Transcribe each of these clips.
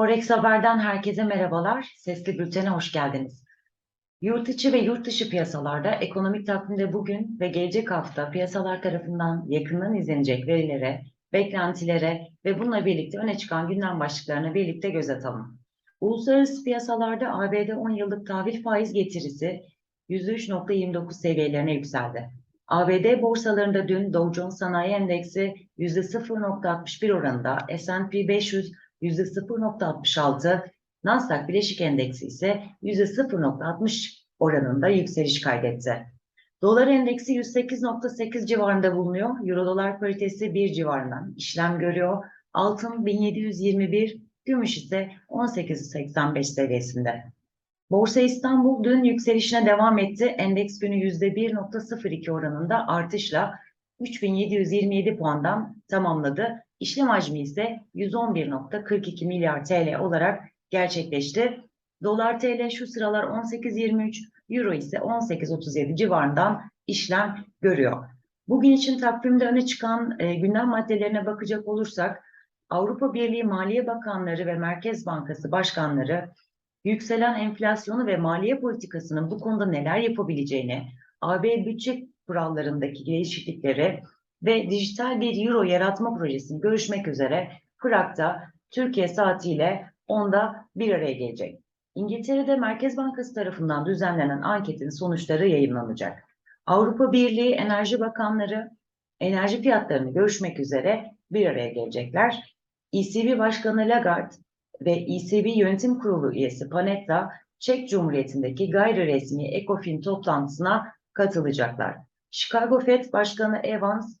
Forex Haber'den herkese merhabalar. Sesli Bülten'e hoş geldiniz. Yurt içi ve yurt dışı piyasalarda ekonomik takvimde bugün ve gelecek hafta piyasalar tarafından yakından izlenecek verilere, beklentilere ve bununla birlikte öne çıkan gündem başlıklarına birlikte göz atalım. Uluslararası piyasalarda ABD 10 yıllık tahvil faiz getirisi %3.29 seviyelerine yükseldi. ABD borsalarında dün Dow Jones Sanayi Endeksi %0.61 oranında, S&P 500 %0.66, Nasdaq Bileşik Endeksi ise %0.60 oranında yükseliş kaydetti. Dolar endeksi 108.8 civarında bulunuyor. Euro dolar paritesi 1 civarından işlem görüyor. Altın 1721, gümüş ise 18.85 seviyesinde. Borsa İstanbul dün yükselişine devam etti. Endeks günü %1.02 oranında artışla 3727 puandan tamamladı. İşlem hacmi ise 111.42 milyar TL olarak gerçekleşti. Dolar TL şu sıralar 18.23, Euro ise 18.37 civarından işlem görüyor. Bugün için takvimde öne çıkan e, gündem maddelerine bakacak olursak Avrupa Birliği Maliye Bakanları ve Merkez Bankası Başkanları yükselen enflasyonu ve maliye politikasının bu konuda neler yapabileceğini, AB bütçe kurallarındaki değişiklikleri ve dijital bir euro yaratma projesini görüşmek üzere Prag'da Türkiye saatiyle 10'da bir araya gelecek. İngiltere'de Merkez Bankası tarafından düzenlenen anketin sonuçları yayınlanacak. Avrupa Birliği Enerji Bakanları enerji fiyatlarını görüşmek üzere bir araya gelecekler. ECB Başkanı Lagarde ve ECB Yönetim Kurulu üyesi Panetta, Çek Cumhuriyeti'ndeki gayri resmi ECOFIN toplantısına katılacaklar. Chicago Fed Başkanı Evans,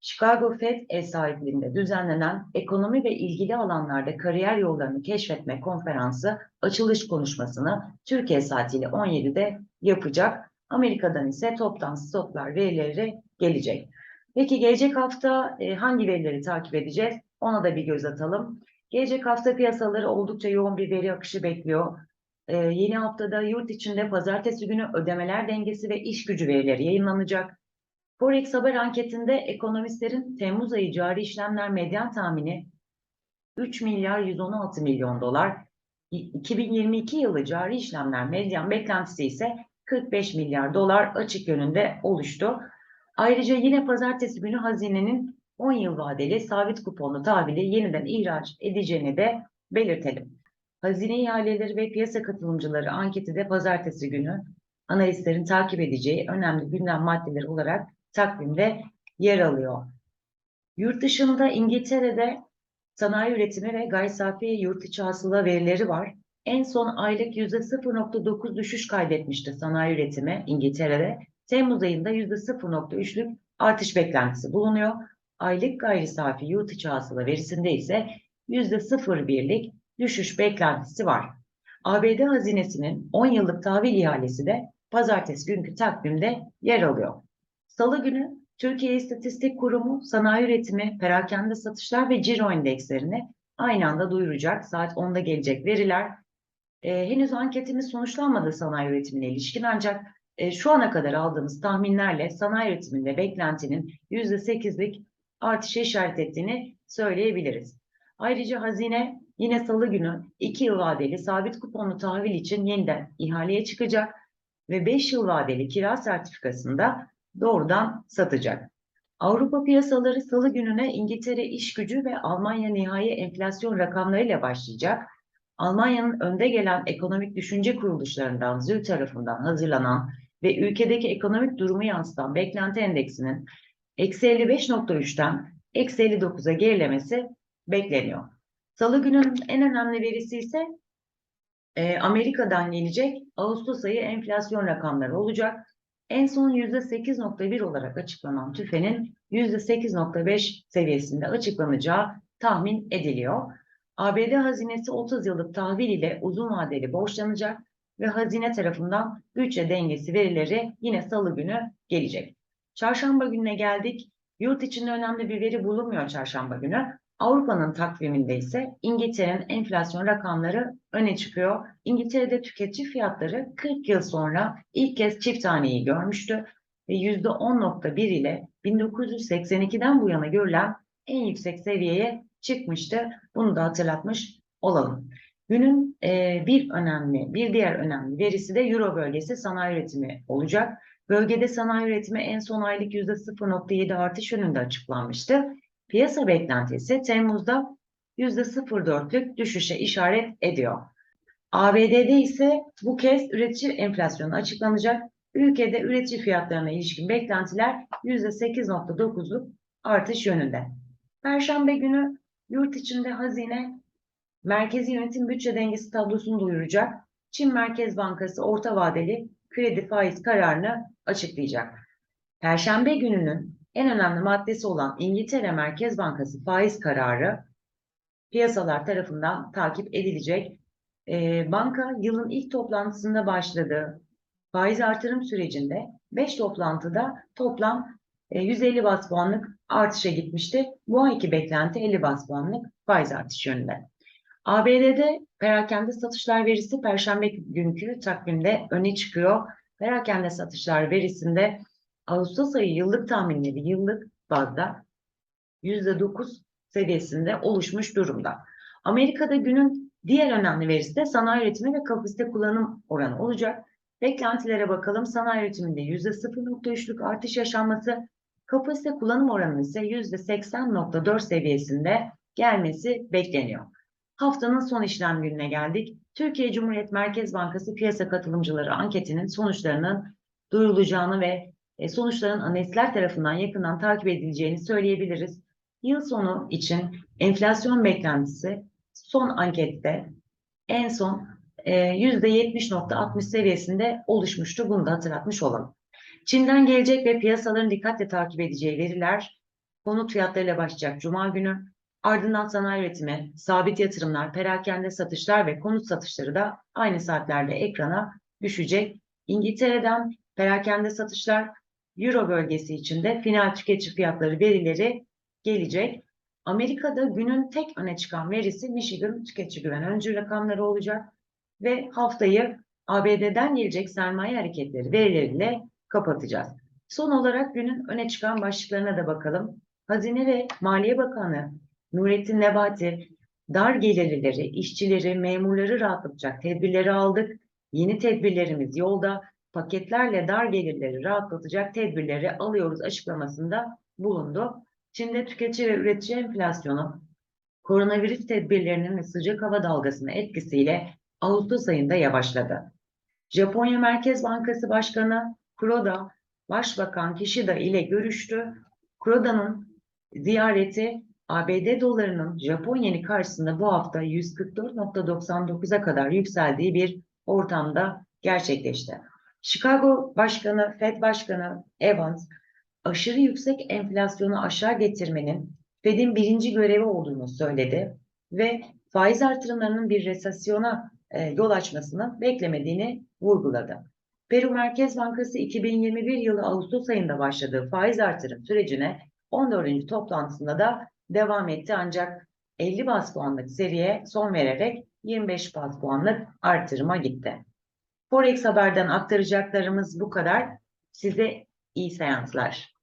Chicago Fed ev sahipliğinde düzenlenen ekonomi ve ilgili alanlarda kariyer yollarını keşfetme konferansı açılış konuşmasını Türkiye saatiyle 17'de yapacak. Amerika'dan ise toptan stoklar verileri gelecek. Peki gelecek hafta e, hangi verileri takip edeceğiz? Ona da bir göz atalım. Gelecek hafta piyasaları oldukça yoğun bir veri akışı bekliyor. Ee, yeni haftada yurt içinde pazartesi günü ödemeler dengesi ve iş gücü verileri yayınlanacak. Forex haber anketinde ekonomistlerin Temmuz ayı cari işlemler medyan tahmini 3 milyar 116 milyon dolar. 2022 yılı cari işlemler medyan beklentisi ise 45 milyar dolar açık yönünde oluştu. Ayrıca yine pazartesi günü hazinenin 10 yıl vadeli sabit kuponlu tahvili yeniden ihraç edeceğini de belirtelim. Hazine ihaleleri ve piyasa katılımcıları anketi de pazartesi günü analistlerin takip edeceği önemli gündem maddeleri olarak takvimde yer alıyor. Yurt dışında İngiltere'de sanayi üretimi ve gayri safi yurt içi hasıla verileri var. En son aylık %0.9 düşüş kaydetmişti sanayi üretimi İngiltere'de. Temmuz ayında %0.3'lük artış beklentisi bulunuyor. Aylık gayri safi yurt içi hasıla verisinde ise %0.1'lik düşüş beklentisi var. ABD hazinesinin 10 yıllık tahvil ihalesi de pazartesi günkü takvimde yer alıyor. Salı günü Türkiye İstatistik Kurumu sanayi üretimi, perakende satışlar ve ciro endekslerini aynı anda duyuracak. Saat 10'da gelecek veriler. Ee, henüz anketimiz sonuçlanmadı sanayi üretimine ilişkin ancak e, şu ana kadar aldığımız tahminlerle sanayi üretiminde beklentinin %8'lik artışa işaret ettiğini söyleyebiliriz. Ayrıca hazine yine salı günü 2 yıl vadeli sabit kuponlu tahvil için yeniden ihaleye çıkacak ve 5 yıl vadeli kira sertifikasında doğrudan satacak. Avrupa piyasaları salı gününe İngiltere iş gücü ve Almanya nihai enflasyon rakamlarıyla başlayacak. Almanya'nın önde gelen ekonomik düşünce kuruluşlarından ZÜ tarafından hazırlanan ve ülkedeki ekonomik durumu yansıtan beklenti endeksinin eksi 55.3'ten eksi 59'a gerilemesi bekleniyor. Salı gününün en önemli verisi ise e, Amerika'dan gelecek Ağustos ayı enflasyon rakamları olacak. En son %8.1 olarak açıklanan tüfenin %8.5 seviyesinde açıklanacağı tahmin ediliyor. ABD hazinesi 30 yıllık tahvil ile uzun vadeli borçlanacak ve hazine tarafından bütçe dengesi verileri yine salı günü gelecek. Çarşamba gününe geldik. Yurt içinde önemli bir veri bulunmuyor çarşamba günü. Avrupa'nın takviminde ise İngiltere'nin enflasyon rakamları öne çıkıyor. İngiltere'de tüketici fiyatları 40 yıl sonra ilk kez çift taneyi görmüştü ve %10.1 ile 1982'den bu yana görülen en yüksek seviyeye çıkmıştı. Bunu da hatırlatmış olalım. Günün e, bir önemli, bir diğer önemli verisi de Euro bölgesi sanayi üretimi olacak. Bölgede sanayi üretimi en son aylık %0.7 artış yönünde açıklanmıştı. Piyasa beklentisi Temmuz'da %0.4'lük düşüşe işaret ediyor. ABD'de ise bu kez üretici enflasyonu açıklanacak. Ülkede üretici fiyatlarına ilişkin beklentiler %8.9'luk artış yönünde. Perşembe günü yurt içinde hazine merkezi yönetim bütçe dengesi tablosunu duyuracak. Çin Merkez Bankası orta vadeli kredi faiz kararını açıklayacak. Perşembe gününün en önemli maddesi olan İngiltere Merkez Bankası faiz kararı piyasalar tarafından takip edilecek. Ee, banka yılın ilk toplantısında başladığı faiz artırım sürecinde 5 toplantıda toplam e, 150 bas puanlık artışa gitmişti. Bu ayki beklenti 50 bas puanlık faiz artışı yönünde. ABD'de perakende satışlar verisi Perşembe günkü takvimde öne çıkıyor. Perakende satışlar verisinde Ağustos ayı yıllık tahminleri yıllık bazda %9 seviyesinde oluşmuş durumda. Amerika'da günün diğer önemli verisi de sanayi üretimi ve kapasite kullanım oranı olacak. Beklentilere bakalım. Sanayi üretiminde %0.3'lük artış yaşanması, kapasite kullanım oranı ise %80.4 seviyesinde gelmesi bekleniyor. Haftanın son işlem gününe geldik. Türkiye Cumhuriyet Merkez Bankası piyasa katılımcıları anketinin sonuçlarının duyurulacağını ve sonuçların analistler tarafından yakından takip edileceğini söyleyebiliriz. Yıl sonu için enflasyon beklentisi son ankette en son e, %70.60 seviyesinde oluşmuştu. Bunu da hatırlatmış olalım. Çin'den gelecek ve piyasaların dikkatle takip edeceği veriler konut fiyatlarıyla başlayacak Cuma günü. Ardından sanayi üretimi, sabit yatırımlar, perakende satışlar ve konut satışları da aynı saatlerde ekrana düşecek. İngiltere'den perakende satışlar, Euro bölgesi içinde final tüketici fiyatları verileri gelecek. Amerika'da günün tek öne çıkan verisi Michigan tüketici güven öncü rakamları olacak ve haftayı ABD'den gelecek sermaye hareketleri verileriyle kapatacağız. Son olarak günün öne çıkan başlıklarına da bakalım. Hazine ve Maliye Bakanı Nurettin Nebati, dar gelirlileri, işçileri, memurları rahatlatacak tedbirleri aldık. Yeni tedbirlerimiz yolda. Paketlerle dar gelirleri rahatlatacak tedbirleri alıyoruz açıklamasında bulundu. Çin'de tüketici ve üretici enflasyonu koronavirüs tedbirlerinin ve sıcak hava dalgasının etkisiyle Ağustos ayında yavaşladı. Japonya Merkez Bankası Başkanı Kuroda, Başbakan Kishida ile görüştü. Kuroda'nın ziyareti ABD dolarının Japon yeni karşısında bu hafta 144.99'a kadar yükseldiği bir ortamda gerçekleşti. Chicago Başkanı, Fed Başkanı Evans, aşırı yüksek enflasyonu aşağı getirmenin Fed'in birinci görevi olduğunu söyledi ve faiz artırımlarının bir resesyona e, yol açmasını beklemediğini vurguladı. Peru Merkez Bankası 2021 yılı Ağustos ayında başladığı faiz artırım sürecine 14. toplantısında da devam etti ancak 50 bas puanlık seriye son vererek 25 bas puanlık artırıma gitti. Forex Haber'den aktaracaklarımız bu kadar. Size iyi seanslar.